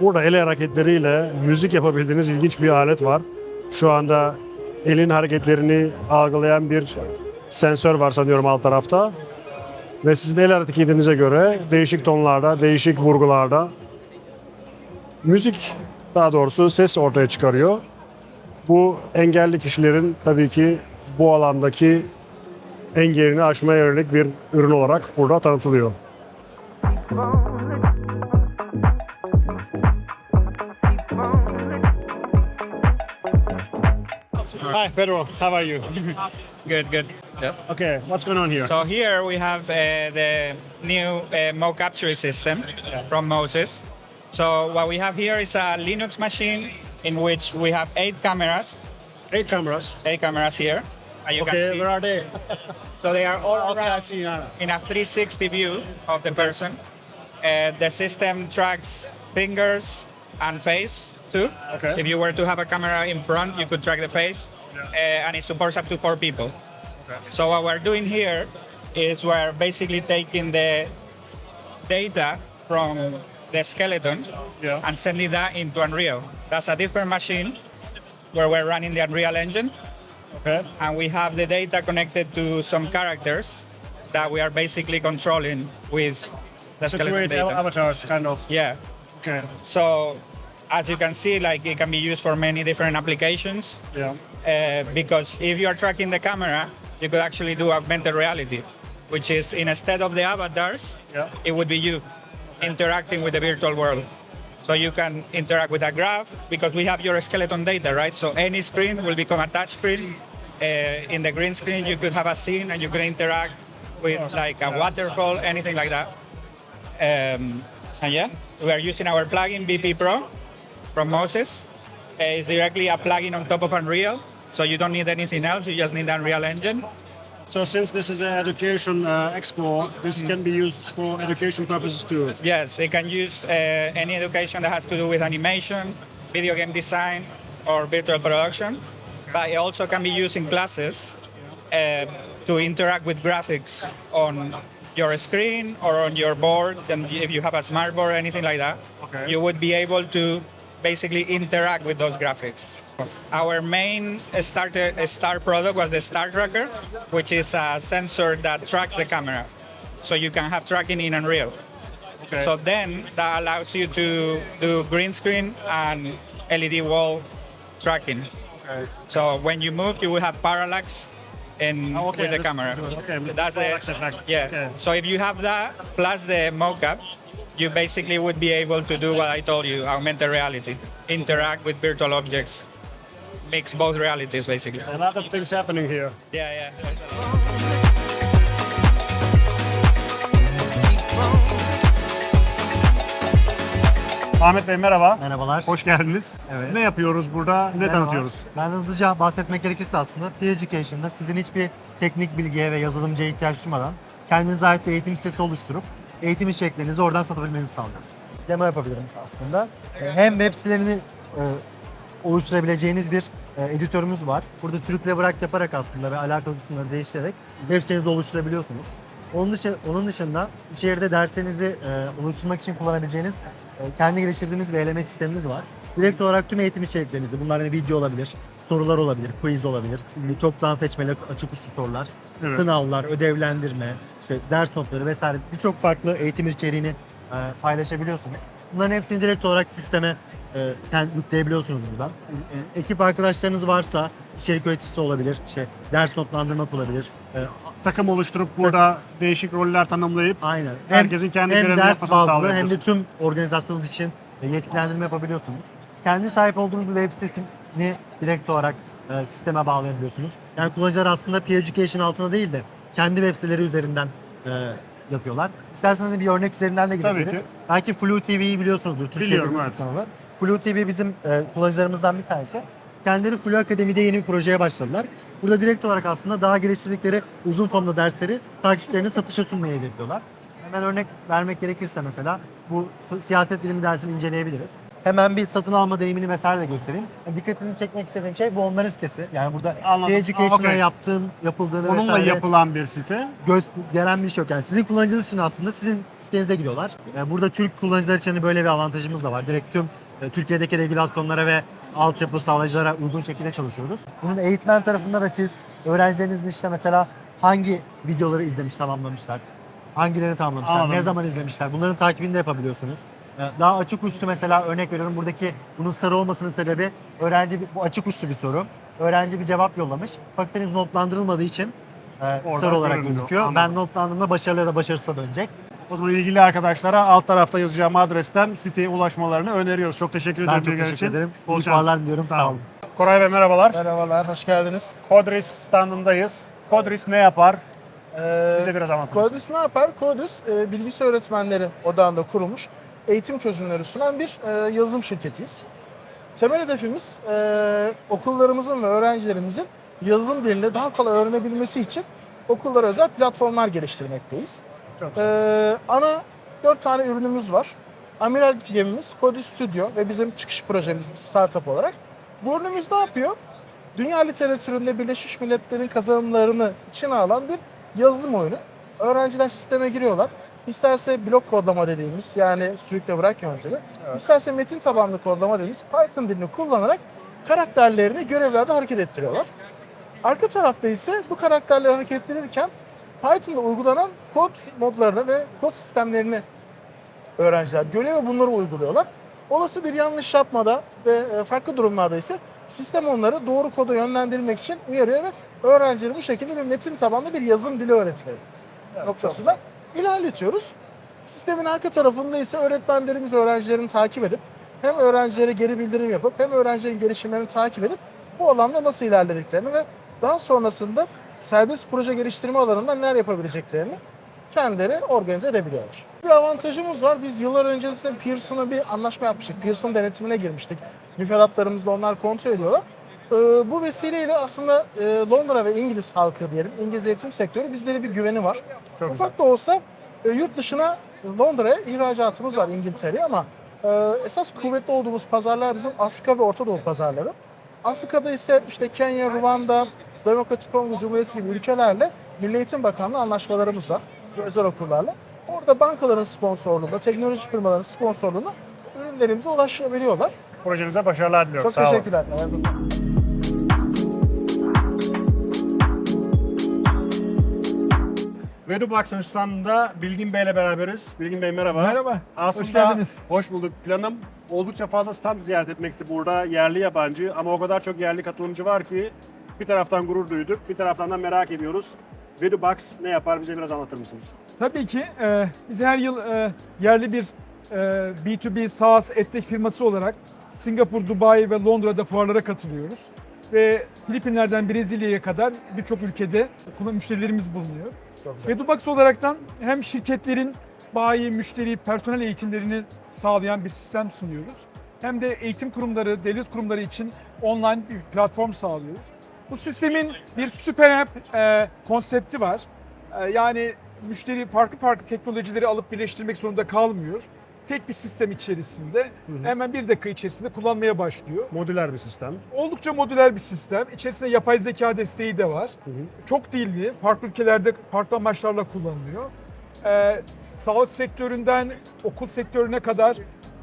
Burada el hareketleriyle müzik yapabildiğiniz ilginç bir alet var. Şu anda elin hareketlerini algılayan bir sensör var sanıyorum alt tarafta. Ve sizin el hareketinize göre değişik tonlarda, değişik vurgularda müzik daha doğrusu ses ortaya çıkarıyor. Bu engelli kişilerin tabii ki bu alandaki engelini aşmaya yönelik bir ürün olarak burada tanıtılıyor. Hi, Pedro. How are you? Good, good. Okay, what's going on here? So here we have uh, the new uh, Mo capture system from Moses. So what we have here is a Linux machine in which we have eight cameras, Eight cameras. eight cameras here. Okay, where are they? So they are all Okay, I around in a 360 view of the person. Uh, the system tracks fingers and face too. Okay. If you were to have a camera in front, you could track the face, uh, and it supports up to four people. So what we're doing here is we're basically taking the data from the skeleton Yeah. and sending that into Unreal. That's a different machine where we're running the Unreal Engine Okay. and we have the data connected to some characters that we are basically controlling with the To skeleton create data. avatars, kind of. Yeah. Okay. So as you can see, like it can be used for many different applications. Yeah. Uh, because if you are tracking the camera, you could actually do augmented reality, which is instead of the avatars, Yeah. it would be you interacting with the virtual world. So you can interact with a graph because we have your skeleton data, right? So any screen will become a touch screen. Uh, in the green screen, you could have a scene and you could interact with like a waterfall, anything like that. Um, and yeah, we are using our plugin BP Pro from Moses. Uh, it's directly a plugin on top of Unreal, so you don't need anything else. You just need Unreal Engine. So since this is an education uh, expo, this can be used for education purposes too. Yes, it can use uh, any education that has to do with animation, video game design, or virtual production. But it also can be used in classes uh, to interact with graphics on your screen or on your board. And if you have a smart board or anything like that, Okay. you would be able to basically interact with those graphics. Our main starter, star product was the Star Tracker, which is a sensor that tracks the camera. So you can have tracking in Unreal. Okay. So then that allows you to do green screen and LED wall tracking. Okay. So when you move, you will have parallax in Oh, okay, with the this- camera. okay, that's the effect. yeah. Okay. So if you have that plus the mocap, you basically would be able to do what I told you, augmented reality, interact with virtual objects, mix both realities basically. A lot of things happening here. Yeah, yeah. Ahmet Bey merhaba. Merhabalar. Hoş geldiniz. Evet. Ne yapıyoruz burada? Ne Merhaba. tanıtıyoruz? Ben hızlıca bahsetmek gerekirse aslında Peer Education'da sizin hiçbir teknik bilgiye ve yazılımcıya ihtiyaç duymadan kendinize ait bir eğitim sitesi oluşturup eğitim içeriklerinizi oradan satabilmenizi sağlıyoruz. Demo yapabilirim aslında. E, Hem web sitelerini e, oluşturabileceğiniz bir e, editörümüz var. Burada sürükle bırak yaparak aslında ve alakalı kısımları değiştirerek web sitenizi oluşturabiliyorsunuz. Onun, dışı, onun dışında içeride derslerinizi e, oluşturmak için kullanabileceğiniz e, kendi geliştirdiğimiz bir eleme sistemimiz var. Direkt olarak tüm eğitim içeriklerinizi, bunlar hani video olabilir, sorular olabilir, quiz olabilir, çoktan seçmeli açık uçlu sorular, Evet. sınavlar, ödevlendirme, işte ders notları vesaire birçok farklı eğitim içeriğini e, paylaşabiliyorsunuz. Bunların hepsini direkt olarak sisteme e, kend- yükleyebiliyorsunuz buradan. E, ekip arkadaşlarınız varsa içerik üreticisi olabilir, işte ders notlandırmak olabilir. E, Takım oluşturup burada değişik roller tanımlayıp aynen. Herkesin kendi hem görevini ders yapmasını bazlı hem de tüm organizasyonunuz için yetkilendirme yapabiliyorsunuz. Kendi sahip olduğunuz bir web sitesini direkt olarak e, sisteme bağlayabiliyorsunuz. Yani kullanıcılar aslında Peer Education altında değil de kendi web siteleri üzerinden e, yapıyorlar. İsterseniz bir örnek üzerinden de Tabii gidebiliriz. ki. Belki Flu TV'yi biliyorsunuzdur. Türkiye'de Biliyorum, bir evet. kanalı. Flu TV bizim e, kullanıcılarımızdan bir tanesi. Kendileri Flu Akademi'de yeni bir projeye başladılar. Burada direkt olarak aslında daha geliştirdikleri uzun formda dersleri takipçilerine satışa sunmayı hedefliyorlar. Hemen örnek vermek gerekirse mesela bu siyaset bilimi dersini inceleyebiliriz. Hemen bir satın alma deneyimini vesaire de göstereyim. Yani dikkatinizi çekmek istediğim şey bu onların sitesi. Yani burada Anladım. P-Education'a Okey. yaptığın, yapıldığını Onunla vesaire yapılan bir site. göz gelen bir şey yok. Yani sizin kullanıcınız için aslında sizin sitenize giriyorlar. Yani burada Türk kullanıcılar için de böyle bir avantajımız da var. Direkt tüm Türkiye'deki regülasyonlara ve altyapı sağlayıcılara uygun şekilde çalışıyoruz. Bunun eğitmen tarafında da siz öğrencilerinizin işte mesela hangi videoları izlemiş, tamamlamışlar, hangilerini tamamlamışlar, Anladım. ne zaman izlemişler bunların takibini de yapabiliyorsunuz. E, Daha açık uçlu mesela örnek veriyorum buradaki bunun sarı olmasının sebebi öğrenci bu açık uçlu bir soru. Öğrenci bir cevap yollamış. Fakat henüz notlandırılmadığı için e, sarı olarak görünüyor. gözüküyor. Anladım. Ben notlandığımda başarılı ya da başarısız dönecek. O zaman ilgili arkadaşlara alt tarafta yazacağım adresten siteye ulaşmalarını öneriyoruz. Çok teşekkür Ben ederim. çok bilgiler teşekkür için. ederim. Bol İyi şans. diliyorum. Sağ olun. Koray Bey merhabalar. Merhabalar, hoş geldiniz. Kodris standındayız. Kodris ne yapar? Ee, Bize biraz anlatır mısın? Kodris ne yapar? Kodris, e, bilgisi öğretmenleri odağında kurulmuş eğitim çözümleri sunan bir e, yazılım şirketiyiz. Temel hedefimiz e, okullarımızın ve öğrencilerimizin yazılım dilini daha kolay öğrenebilmesi için okullara özel platformlar geliştirmekteyiz. Ee, ana dört tane ürünümüz var. Amiral gemimiz Kodis Studio ve bizim çıkış projemiz bir startup olarak. Bu ürünümüz ne yapıyor? Dünya literatüründe Birleşmiş Milletler'in kazanımlarını içine alan bir yazılım oyunu. Öğrenciler sisteme giriyorlar. İsterse blok kodlama dediğimiz yani sürükle bırak yöntemi, isterse metin tabanlı kodlama dediğimiz Python dilini kullanarak karakterlerini görevlerde hareket ettiriyorlar. Arka tarafta ise bu karakterleri hareket ettirirken Python'da uygulanan kod modlarını ve kod sistemlerini öğrenciler görüyor ve bunları uyguluyorlar. Olası bir yanlış yapmada ve e, farklı durumlarda ise sistem onları doğru koda yönlendirmek için uyarıyor ve öğrencileri bu şekilde bir metin tabanlı bir yazılım dili öğretmeyi noktasında ilerletiyoruz. Sistemin arka tarafında ise öğretmenlerimiz öğrencilerini takip edip hem öğrencilere geri bildirim yapıp hem öğrencilerin gelişimlerini takip edip bu alanda nasıl ilerlediklerini ve daha sonrasında serbest proje geliştirme alanında neler yapabileceklerini kendileri organize edebiliyorlar. Bir avantajımız var. Biz yıllar öncesinde Pearson'a bir anlaşma yapmıştık. Pearson denetimine girmiştik. Müfredatlarımızda onlar kontrol ediyorlar. Ee, bu vesileyle aslında e, Londra ve İngiliz halkı diyelim, İngiliz eğitim sektörü bizlere bir güveni var. Çok Ufak da olsa e, yurt dışına Londra'ya ihracatımız var İngiltere'ye ama e, esas kuvvetli olduğumuz pazarlar bizim Afrika ve Orta Doğu pazarları. Afrika'da ise işte Kenya, Ruanda, Demokratik Kongo Cumhuriyeti gibi ülkelerle Milli Eğitim Bakanlığı anlaşmalarımız var özel okullarla. Orada bankaların sponsorluğunda, teknoloji firmaların sponsorluğunda ürünlerimize ulaşabiliyorlar. Projenize başarılar diliyorum. Çok Sağ teşekkürler. Ayağınıza sağlık. Vedubox'ın standında Bilgin Bey'le beraberiz. Bilgin Bey merhaba. Merhaba, Aslında hoş geldiniz. Hoş bulduk. Planım oldukça fazla stand ziyaret etmekti burada. Yerli yabancı ama o kadar çok yerli katılımcı var ki bir taraftan gurur duyduk, bir taraftan da merak ediyoruz. Vedubox ne yapar bize biraz anlatır mısınız? Tabii ki e, biz her yıl e, yerli bir e, B2B SaaS EdTech firması olarak Singapur, Dubai ve Londra'da fuarlara katılıyoruz. Ve Filipinler'den Brezilya'ya kadar birçok ülkede müşterilerimiz bulunuyor. Ve Dubax olaraktan hem şirketlerin bayi, müşteri, personel eğitimlerini sağlayan bir sistem sunuyoruz. Hem de eğitim kurumları, devlet kurumları için online bir platform sağlıyoruz. Bu sistemin bir süper app e, konsepti var. E, yani müşteri farklı farklı teknolojileri alıp birleştirmek zorunda kalmıyor. Tek bir sistem içerisinde hemen bir dakika içerisinde kullanmaya başlıyor. Modüler bir sistem. Oldukça modüler bir sistem. İçerisinde yapay zeka desteği de var. Çok dilli, farklı ülkelerde farklı amaçlarla kullanılıyor. Ee, sağlık sektöründen okul sektörüne kadar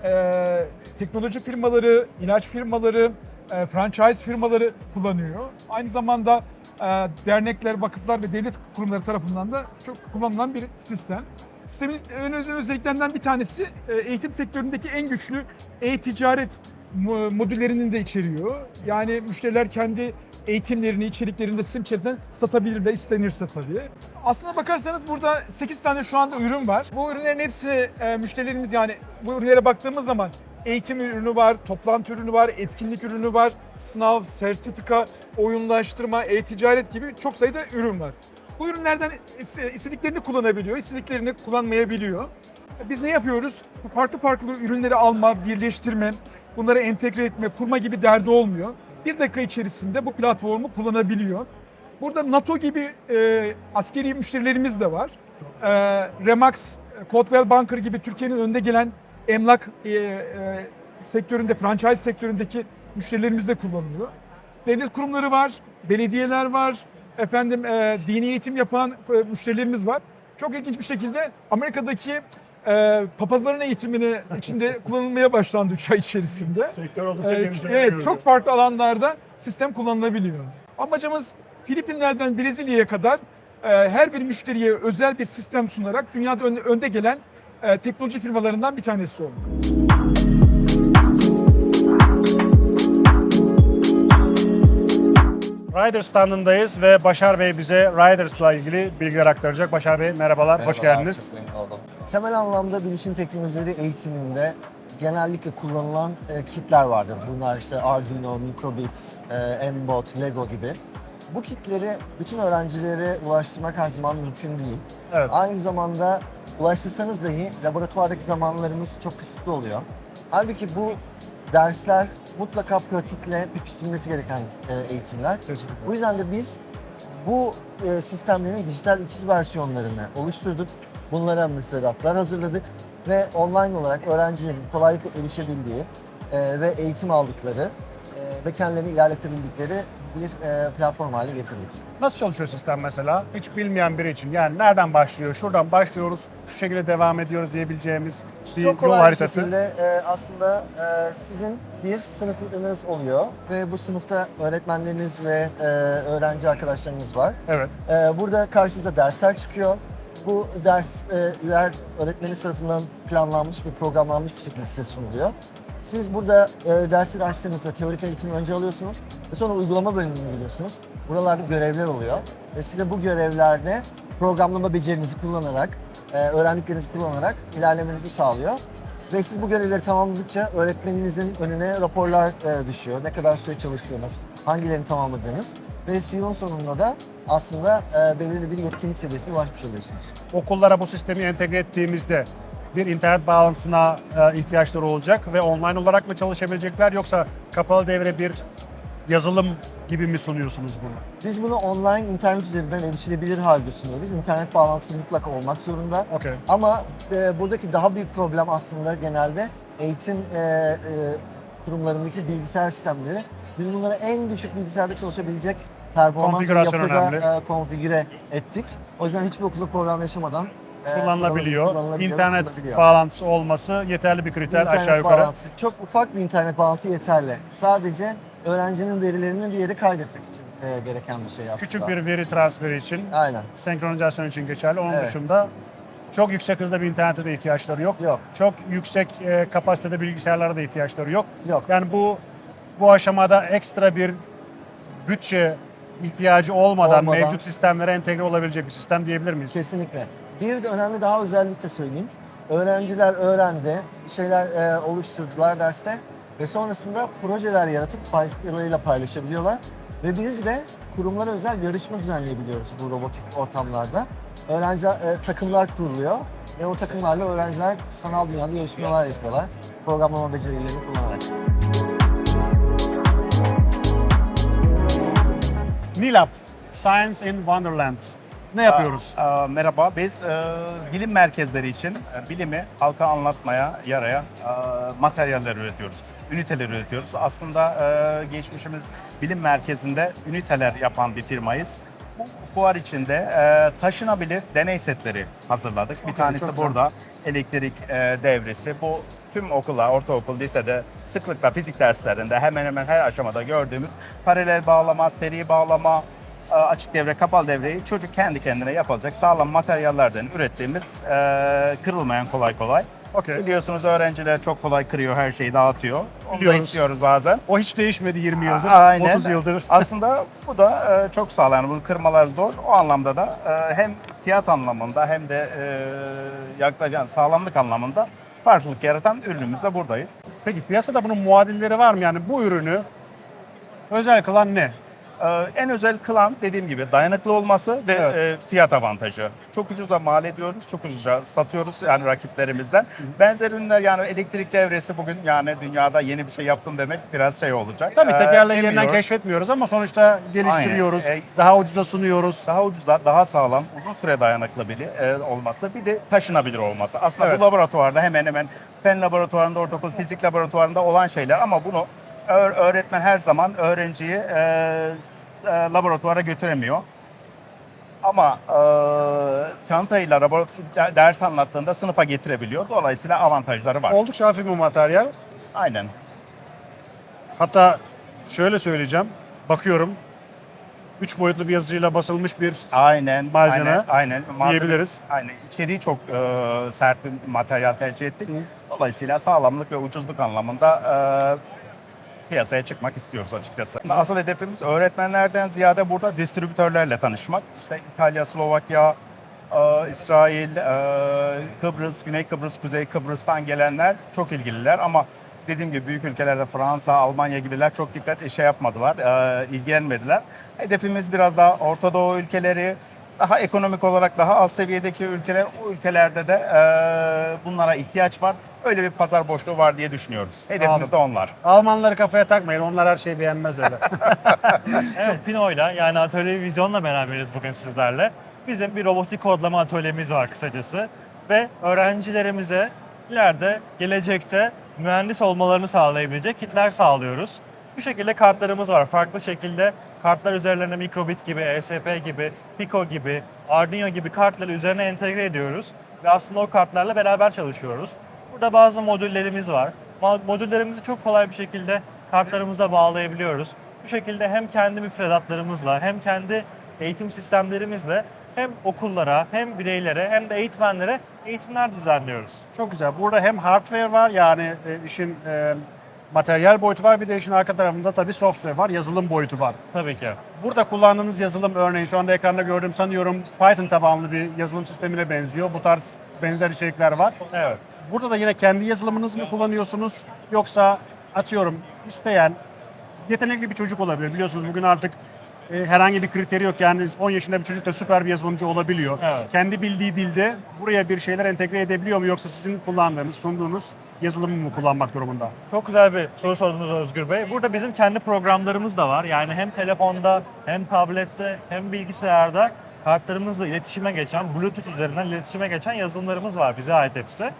e, teknoloji firmaları, ilaç firmaları, e, franchise firmaları kullanıyor. Aynı zamanda e, dernekler, vakıflar ve devlet kurumları tarafından da çok kullanılan bir sistem. Sistemin en özel özelliklerinden bir tanesi e, eğitim sektöründeki en güçlü e-ticaret mo- modüllerinin de içeriyor. Yani müşteriler kendi eğitimlerini, içeriklerini de sistem içerisinden satabilirler istenirse tabii. Aslına bakarsanız burada 8 tane şu anda ürün var. Bu ürünlerin hepsini müşterilerimiz yani bu ürünlere baktığımız zaman eğitim ürünü var, toplantı ürünü var, etkinlik ürünü var, sınav, sertifika, oyunlaştırma, e-ticaret gibi çok sayıda ürün var. Bu ürünlerden is- istediklerini kullanabiliyor, istediklerini kullanmayabiliyor. Biz ne yapıyoruz? Bu farklı farklı ürünleri alma, birleştirme, bunları entegre etme, kurma gibi derdi olmuyor. Bir dakika içerisinde bu platformu kullanabiliyor. Burada NATO gibi e, askeri müşterilerimiz de var. E, Remax, Coldwell Banker gibi Türkiye'nin önde gelen emlak e, e, sektöründe, franchise sektöründeki müşterilerimiz de kullanılıyor. Devlet kurumları var, belediyeler var, efendim e, dini eğitim yapan e, müşterilerimiz var. Çok ilginç bir şekilde Amerika'daki e, papazların eğitimini içinde kullanılmaya başlandı 3 ay içerisinde. Sektör oldukça genişlemiş evet çok farklı alanlarda sistem kullanılabiliyor. Amacımız Filipinler'den Brezilya'ya kadar e, her bir müşteriye özel bir sistem sunarak dünyada ön- önde gelen e, teknoloji firmalarından bir tanesi olmak. Rider standındayız ve Başar Bey bize Riders'la ilgili bilgiler aktaracak. Başar Bey merhabalar, hoş Merhabalar, geldiniz. çok memnun oldum. Temel anlamda bilişim teknolojileri eğitiminde genellikle kullanılan e, kitler vardır. Bunlar işte Arduino, Microbit, e, Mbot, Lego gibi. Bu kitleri bütün öğrencilere ulaştırmak her zaman mümkün değil. Evet. Aynı zamanda ulaştırsanız dahi laboratuvardaki zamanlarımız çok kısıtlı oluyor. Halbuki bu dersler mutlaka pratikle pekiştirilmesi gereken e, eğitimler. Kesinlikle. Bu yüzden de biz bu e, sistemlerin dijital ikiz versiyonlarını oluşturduk. Bunlara müfredatlar hazırladık ve online olarak öğrencilerin kolaylıkla erişebildiği e, ve eğitim aldıkları e, ve kendilerini ilerletebildikleri bir e, platform haline getirdik. Nasıl çalışıyor sistem mesela? Hiç bilmeyen biri için. Yani nereden başlıyor? Şuradan başlıyoruz, şu şekilde devam ediyoruz diyebileceğimiz bir Çok yol kolay bir haritası. şekilde e, aslında e, sizin bir sınıfınız oluyor ve bu sınıfta öğretmenleriniz ve e, öğrenci arkadaşlarınız var. Evet. Ee, burada karşınıza dersler çıkıyor. Bu dersler öğretmeni tarafından planlanmış ve programlanmış bir şekilde size sunuluyor. Siz burada e, dersleri açtığınızda teorik eğitimi önce alıyorsunuz ve sonra uygulama bölümüne geliyorsunuz. Buralarda görevler oluyor ve size bu görevlerde programlama becerinizi kullanarak, e, öğrendiklerinizi kullanarak ilerlemenizi sağlıyor. Ve siz bu görevleri tamamladıkça öğretmeninizin önüne raporlar e, düşüyor. Ne kadar süre çalıştığınız, hangilerini tamamladığınız. Ve yılın sonunda da aslında e, belirli bir yetkinlik seviyesine ulaşmış oluyorsunuz. Okullara bu sistemi entegre ettiğimizde bir internet bağlantısına e, ihtiyaçları olacak ve online olarak mı çalışabilecekler yoksa kapalı devre bir yazılım gibi mi sunuyorsunuz bunu? Biz bunu online internet üzerinden erişilebilir halde sunuyoruz. İnternet bağlantısı mutlaka olmak zorunda. Okey. Ama e, buradaki daha büyük problem aslında genelde eğitim e, e, kurumlarındaki bilgisayar sistemleri. Biz bunları en düşük bilgisayarda çalışabilecek performans yapıda e, konfigüre ettik. O yüzden hiçbir okulda program yaşamadan Kullanılabiliyor. kullanılabiliyor, İnternet kullanılabiliyor. bağlantısı olması yeterli bir kriter İnternet aşağı yukarı. bağlantısı. Çok ufak bir internet bağlantısı yeterli. Sadece öğrencinin verilerini bir yere kaydetmek için e, gereken bir şey aslında. Küçük bir veri transferi için, Aynen. senkronizasyon için geçerli. Onun Evet. dışında çok yüksek hızda bir internete de ihtiyaçları yok. Yok. Çok yüksek e, kapasitede bilgisayarlara da ihtiyaçları yok. Yok. Yani bu bu aşamada ekstra bir bütçe ihtiyacı olmadan, Olmadan. mevcut sistemlere entegre olabilecek bir sistem diyebilir miyiz? Kesinlikle. Bir de önemli daha özellikle söyleyeyim. Öğrenciler öğrendi, şeyler e, oluşturdular derste ve sonrasında projeler yaratıp başkalarıyla paylaşabiliyorlar. Ve bir de kurumlara özel yarışma düzenleyebiliyoruz bu robotik ortamlarda. Öğrenci e, takımlar kuruluyor ve o takımlarla öğrenciler sanal dünyada yarışmalar yapıyorlar. Programlama becerilerini kullanarak. NILAB, Science in Wonderland. Ne yapıyoruz? Aa, merhaba, biz e, bilim merkezleri için e, bilimi halka anlatmaya yarayan e, materyaller üretiyoruz, üniteler üretiyoruz. Aslında e, geçmişimiz bilim merkezinde üniteler yapan bir firmayız. Bu fuar içinde e, taşınabilir deney setleri hazırladık. Bir tanesi çok güzel. burada elektrik e, devresi. Bu tüm okula, ortaokul, lisede sıklıkla fizik derslerinde hemen hemen her aşamada gördüğümüz paralel bağlama, seri bağlama, açık devre, kapalı devreyi çocuk kendi kendine yapılacak sağlam materyallerden ürettiğimiz e, kırılmayan kolay kolay. Okey. Biliyorsunuz öğrenciler çok kolay kırıyor, her şeyi dağıtıyor. Onu da Biliyoruz. istiyoruz bazen. O hiç değişmedi 20 yıldır, Aynen. 30 yıldır. Aslında bu da e, çok sağlam. Yani bu kırmalar zor. O anlamda da e, hem fiyat anlamında hem de e, yaklaşan sağlamlık anlamında farklılık yaratan ürünümüzle buradayız. Peki piyasada bunun muadilleri var mı? Yani bu ürünü özel kılan ne? Ee, en özel kılan dediğim gibi dayanıklı olması ve Evet. e, fiyat avantajı. Çok ucuza mal ediyoruz, çok ucuza satıyoruz yani rakiplerimizden. Benzer ürünler yani elektrik devresi bugün yani dünyada yeni bir şey yaptım demek biraz şey olacak. Tabii Ee, tekerleği yeniden keşfetmiyoruz ama sonuçta geliştiriyoruz. Aynen. E, Daha ucuza sunuyoruz. daha ucuza, daha sağlam, uzun süre dayanıklı bir e, olması, bir de taşınabilir olması. Aslında Evet. bu laboratuvarda hemen hemen fen laboratuvarında, ortaokul fizik laboratuvarında olan şeyler ama bunu öğretmen her zaman öğrenciyi e, e, laboratuvara götüremiyor. Ama e, çantayla laboratuvar ders anlattığında sınıfa getirebiliyor. Dolayısıyla avantajları var. Oldukça hafif bir materyal. Aynen. Hatta şöyle söyleyeceğim. Bakıyorum. Üç boyutlu bir yazıcıyla basılmış bir Aynen. Malzeme aynen, aynen. Malzeme- diyebiliriz. Aynen. İçeriği çok e, sert bir materyal tercih ettik. Dolayısıyla sağlamlık ve ucuzluk anlamında e, piyasaya çıkmak istiyoruz açıkçası. Asıl hedefimiz öğretmenlerden ziyade burada distribütörlerle tanışmak. İşte İtalya, Slovakya, e, İsrail, e, Kıbrıs, Güney Kıbrıs, Kuzey Kıbrıs'tan gelenler çok ilgililer ama dediğim gibi büyük ülkelerde Fransa, Almanya gibiler çok dikkat şey yapmadılar, e, ilgilenmediler. Hedefimiz biraz daha Orta Doğu ülkeleri, daha ekonomik olarak daha alt seviyedeki ülkeler, o ülkelerde de e, bunlara ihtiyaç var. Öyle bir pazar boşluğu var diye düşünüyoruz. Hedefimiz de onlar. Almanları kafaya takmayın. Onlar her şeyi beğenmez öyle. Evet, Pino'yla yani Atölye Vizyon'la beraberiz bugün sizlerle. Bizim bir robotik kodlama atölyemiz var kısacası. Ve öğrencilerimize ileride, gelecekte mühendis olmalarını sağlayabilecek kitler sağlıyoruz. Bu şekilde kartlarımız var. Farklı şekilde kartlar üzerlerine mikrobit gibi, ESP gibi, Pico gibi, Arduino gibi kartları üzerine entegre ediyoruz. Ve aslında o kartlarla beraber çalışıyoruz. Burada bazı modüllerimiz var. Modüllerimizi çok kolay bir şekilde kartlarımıza bağlayabiliyoruz. Bu şekilde hem kendi müfredatlarımızla hem kendi eğitim sistemlerimizle hem okullara hem bireylere hem de eğitmenlere eğitimler düzenliyoruz. Çok güzel. Burada hem hardware var yani e, işin e, materyal boyutu var bir de işin arka tarafında tabii software var, yazılım boyutu var. Tabii ki. Burada kullandığınız yazılım örneğin şu anda ekranda gördüğüm sanıyorum Python tabanlı bir yazılım sistemine benziyor. Bu tarz benzer içerikler var. Evet. Burada da yine kendi yazılımınız mı kullanıyorsunuz yoksa atıyorum isteyen yetenekli bir çocuk olabilir. Biliyorsunuz bugün artık e, herhangi bir kriteri yok. Yani 10 yaşında bir çocuk da süper bir yazılımcı olabiliyor. Evet. Kendi bildiği dilde buraya bir şeyler entegre edebiliyor mu yoksa sizin kullandığınız, sunduğunuz yazılımı mı kullanmak durumunda? Çok güzel bir soru sordunuz Özgür Bey. Burada bizim kendi programlarımız da var. Yani hem telefonda hem tablette hem bilgisayarda kartlarımızla iletişime geçen, Bluetooth üzerinden iletişime geçen yazılımlarımız var. Bize ait hepsi.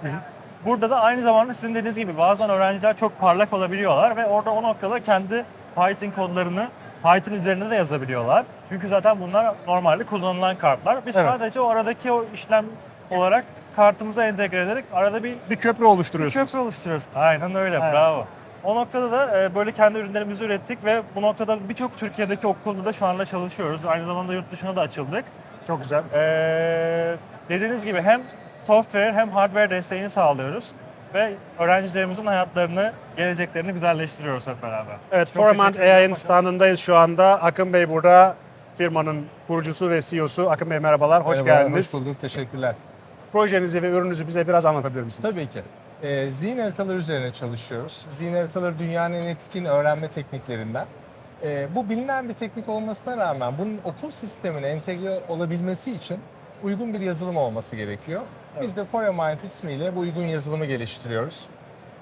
Burada da aynı zamanda sizin dediğiniz gibi bazen öğrenciler çok parlak olabiliyorlar ve orada o noktada kendi Python kodlarını Python üzerinde de yazabiliyorlar. Çünkü zaten bunlar normalde kullanılan kartlar. Biz Evet. sadece o aradaki o işlem olarak kartımıza entegre ederek arada bir Bir köprü oluşturuyorsunuz. Köprü oluşturuyoruz. Aynen öyle, Evet. bravo. O noktada da e, böyle kendi ürünlerimizi ürettik ve bu noktada birçok Türkiye'deki okulda da şu anda çalışıyoruz. Aynı zamanda yurt dışına da açıldık. Çok güzel. Ee, dediğiniz gibi hem software hem hardware desteğini sağlıyoruz ve öğrencilerimizin hayatlarını, geleceklerini güzelleştiriyoruz hep beraber. Evet, Çok teşekkür ederim. AI'nin standındayız şu anda. Akın Bey burada. Firmanın kurucusu ve CEO'su. Akın Bey merhabalar, hoş Merhaba, geldiniz. Hoş bulduk, teşekkürler. Projenizi ve ürününüzü bize biraz anlatabilir misiniz? Tabii ki. Ee, zihin haritaları üzerine çalışıyoruz. Zihin haritaları dünyanın en etkin öğrenme tekniklerinden. Ee, bu bilinen bir teknik olmasına rağmen bunun okul sistemine entegre olabilmesi için uygun bir yazılım olması gerekiyor. Biz de ForeMind ismiyle bu uygun yazılımı geliştiriyoruz.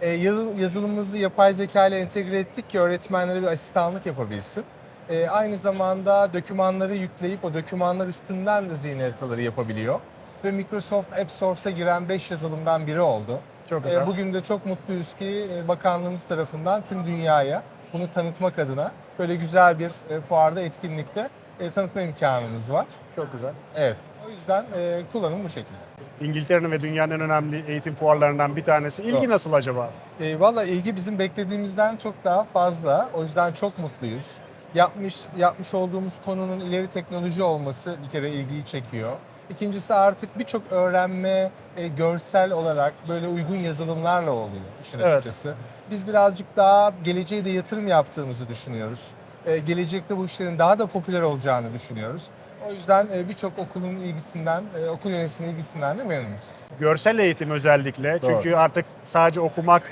Yazı- yazılımımızı yapay zeka ile entegre ettik ki öğretmenlere bir asistanlık yapabilsin. Ee, aynı zamanda dokümanları yükleyip o dokümanlar üstünden de zihin haritaları yapabiliyor. Ve Microsoft App Source'a giren 5 yazılımdan biri oldu. Çok güzel. Ee, bugün de çok mutluyuz ki e, bakanlığımız tarafından tüm dünyaya bunu tanıtmak adına böyle güzel bir e, fuarda, etkinlikte e, tanıtma imkanımız var. Çok güzel. Evet, o yüzden e, kullanım bu şekilde. İngiltere'nin ve dünyanın en önemli eğitim fuarlarından bir tanesi. İlgi Doğru. nasıl acaba? E, Valla ilgi bizim beklediğimizden çok daha fazla. O yüzden çok mutluyuz. Yapmış yapmış olduğumuz konunun ileri teknoloji olması bir kere ilgiyi çekiyor. İkincisi artık birçok öğrenme e, görsel olarak böyle uygun yazılımlarla oluyor işin Evet. açıkçası. Biz birazcık daha geleceğe de yatırım yaptığımızı düşünüyoruz. E, gelecekte bu işlerin daha da popüler olacağını düşünüyoruz. O yüzden e, birçok okulun ilgisinden, e, okul yöneticisinin ilgisinden de memnunuz. Görsel eğitim özellikle. Doğru. Çünkü artık sadece okumak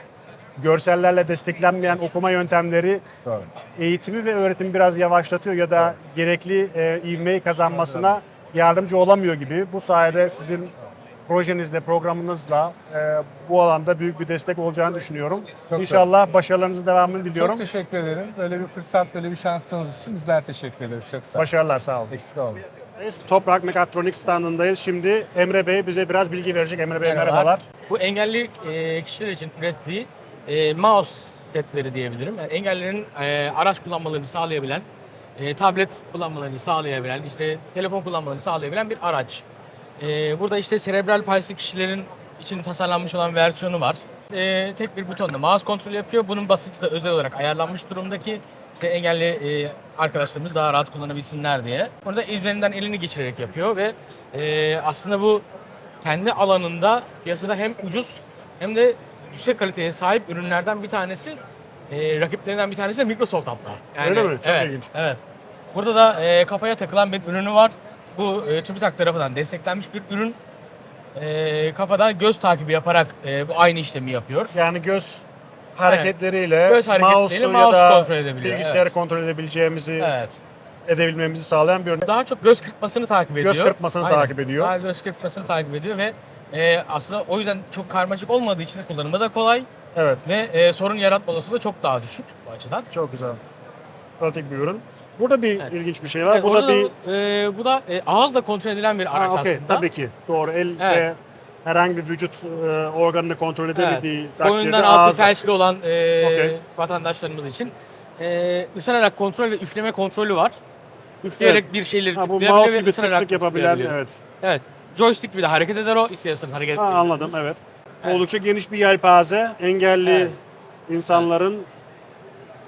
görsellerle desteklenmeyen okuma yöntemleri Doğru. eğitimi ve öğretimi biraz yavaşlatıyor ya da gerekli e, ivmeyi kazanmasına yardımcı olamıyor gibi. Bu sayede sizin projenizle, programınızla e, bu alanda büyük bir destek olacağını düşünüyorum. Çok İnşallah başarılarınızın devamını diliyorum. Çok teşekkür ederim. Böyle bir fırsat, böyle bir şans tanıdığınız için bizler teşekkür ederiz. Çok sağ olun. Başarılar, sağ olun. Eksik olmayın. Toprak Mekatronik standındayız. Şimdi Emre Bey bize biraz bilgi verecek. Emre Bey Merhabalar. merhabalar. Bu engelli e, kişiler için ürettiği e, mouse setleri diyebilirim. Yani engellilerin e, araç kullanmalarını sağlayabilen, e, tablet kullanmalarını sağlayabilen, işte telefon kullanmalarını sağlayabilen bir araç. E, burada işte serebral palsi kişilerin için tasarlanmış olan versiyonu var. E, tek bir butonla mouse kontrol yapıyor. Bunun basıncı da özel olarak ayarlanmış durumda ki işte engelli e, arkadaşlarımız daha rahat kullanabilsinler diye. Burada üzerinden elini geçirerek yapıyor ve e, aslında bu kendi alanında piyasada hem ucuz hem de yüksek kaliteye sahip ürünlerden bir tanesi. E, rakiplerinden bir tanesi de Microsoft hatta. Öyle mi? Çok evet, ilginç. Evet. Burada da e, kafaya takılan bir ürünü var. Bu e, TÜBİTAK tarafından desteklenmiş bir ürün. E, kafadan göz takibi yaparak e, bu aynı işlemi yapıyor. Yani göz hareketleriyle, Göz hareketleriyle mouse'u mouse ya da kontrol edebiliyor, bilgisayarı evet. kontrol edebileceğimizi, Evet. edebilmemizi sağlayan bir ürün. Daha çok göz kırpmasını takip ediyor. kırpmasını takip ediyor. Daha göz kırpmasını takip ediyor ve e, aslında o yüzden çok karmaşık olmadığı için de kullanımı da kolay Evet, ve e, sorun yaratma olasılığı çok daha düşük bu açıdan. çok güzel. Pratik bir ürün. Burada bir Evet. ilginç bir şey var. Evet, orada da bir bu, e, bu da e, ağızla kontrol edilen bir araç Ha, okey, aslında. tabii ki. Doğru. El Evet. ve herhangi bir vücut e, organını kontrol Evet. edemediği takdirde Boyundan altı ağızla- felçli olan e, Okey. vatandaşlarımız için e, ısırarak kontrol ve üfleme kontrolü var. Üfleyerek Evet. bir şeyleri Ha, bu tıklayabiliyor mouse ve gibi tık ısırarak tık yapabilen, tıklayabiliyor. evet. Evet. Joystick gibi de hareket eder o. İsteyorsanız hareket Ha, edebilirsiniz. anladım, evet. Evet. Oldukça geniş bir yelpaze. Engelli Evet. insanların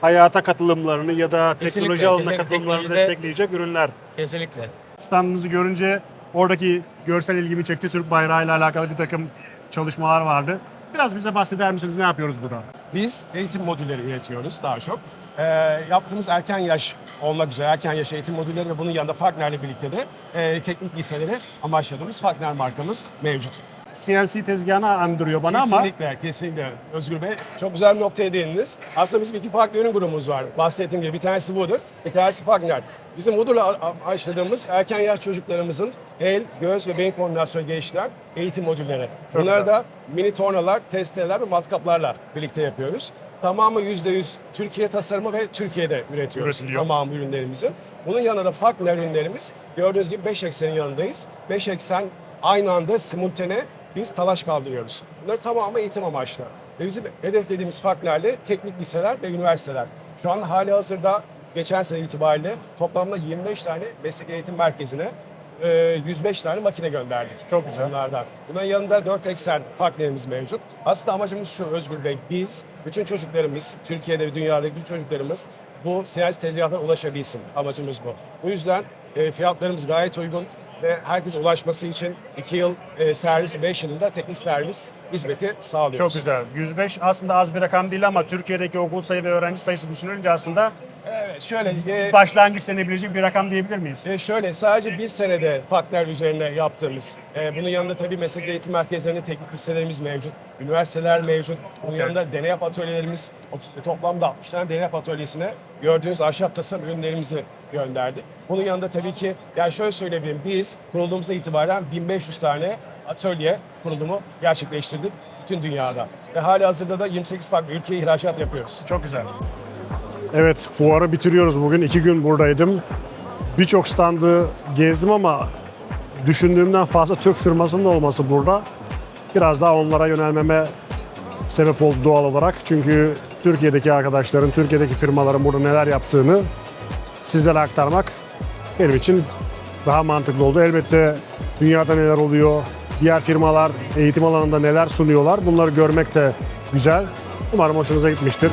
hayata katılımlarını ya da teknoloji Kesinlikle, alanına kesinlikle katılımlarını teknolojide- destekleyecek ürünler. Kesinlikle. Standınızı görünce oradaki görsel ilgimi çekti. Türk bayrağıyla alakalı bir takım çalışmalar vardı. Biraz bize bahseder misiniz? Ne yapıyoruz burada? Biz eğitim modülleri üretiyoruz daha çok. Ee, yaptığımız erken yaş olmak üzere erken yaş eğitim modülleri ve bunun yanında Farkner'le birlikte de e, teknik liseleri amaçladığımız Farkner markamız mevcut. CNC tezgahını andırıyor bana ama kesinlikle, kesinlikle Özgür Bey. Çok güzel bir noktaya değindiniz. Aslında bizim iki farklı ürün grubumuz var. Bahsettiğim gibi bir tanesi Voodoo, bir tanesi Farkner. Bizim Voodoo'la başladığımız erken yaş çocuklarımızın el, göz ve beyin koordinasyonu geliştiren eğitim modülleri. Bunları güzel. da mini tornalar, testereler ve matkaplarla birlikte yapıyoruz. Tamamı %100 Türkiye tasarımı ve Türkiye'de üretiyoruz Üretiliyor. tamam ürünlerimizin. Bunun yanında da farklı ürünlerimiz. Gördüğünüz gibi 5 eksenin yanındayız. 5 eksen aynı anda simultane biz talaş kaldırıyoruz. Bunlar tamamı eğitim amaçlı. Ve bizim hedeflediğimiz farklarla teknik liseler ve üniversiteler. Şu an hali hazırda geçen sene itibariyle toplamda 25 tane meslek eğitim merkezine e, 105 tane makine gönderdik. Çok güzel. Bunlardan. Bunun yanında 4 eksen partnerimiz mevcut. Aslında amacımız şu Özgür Bey, biz bütün çocuklarımız, Türkiye'de ve dünyadaki bütün çocuklarımız bu siyasi tezgahlara ulaşabilsin. Amacımız bu. Bu yüzden e, fiyatlarımız gayet uygun ve herkes ulaşması için 2 yıl e, servis, 5 yılında teknik servis hizmeti çok sağlıyoruz. güzel. 105 aslında az bir rakam değil ama Türkiye'deki okul sayı ve öğrenci sayısı düşünülünce aslında Evet, şöyle e, başlangıç denebilecek bir rakam diyebilir miyiz? E şöyle sadece bir senede farklar üzerine yaptığımız, e, bunun yanında tabii meslek eğitim merkezlerinde teknik liselerimiz mevcut, üniversiteler mevcut. Bunun yanında deney yap atölyelerimiz, otuz- toplamda 60 tane deney yap atölyesine gördüğünüz ahşap tasarım ürünlerimizi gönderdik. Bunun yanında tabii ki, yani şöyle söyleyebilirim, biz kurulduğumuzda itibaren 1500 tane atölye kurulumu gerçekleştirdik bütün dünyada. Ve hali hazırda da 28 farklı ülkeye ihracat yapıyoruz. Çok güzel. Evet, fuarı bitiriyoruz bugün. İki gün buradaydım. Birçok standı gezdim ama düşündüğümden fazla Türk firmasının olması burada biraz daha onlara yönelmeme sebep oldu doğal olarak. Çünkü Türkiye'deki arkadaşların, Türkiye'deki firmaların burada neler yaptığını sizlere aktarmak benim için daha mantıklı oldu. Elbette dünyada neler oluyor, diğer firmalar eğitim alanında neler sunuyorlar bunları görmek de güzel. Umarım hoşunuza gitmiştir.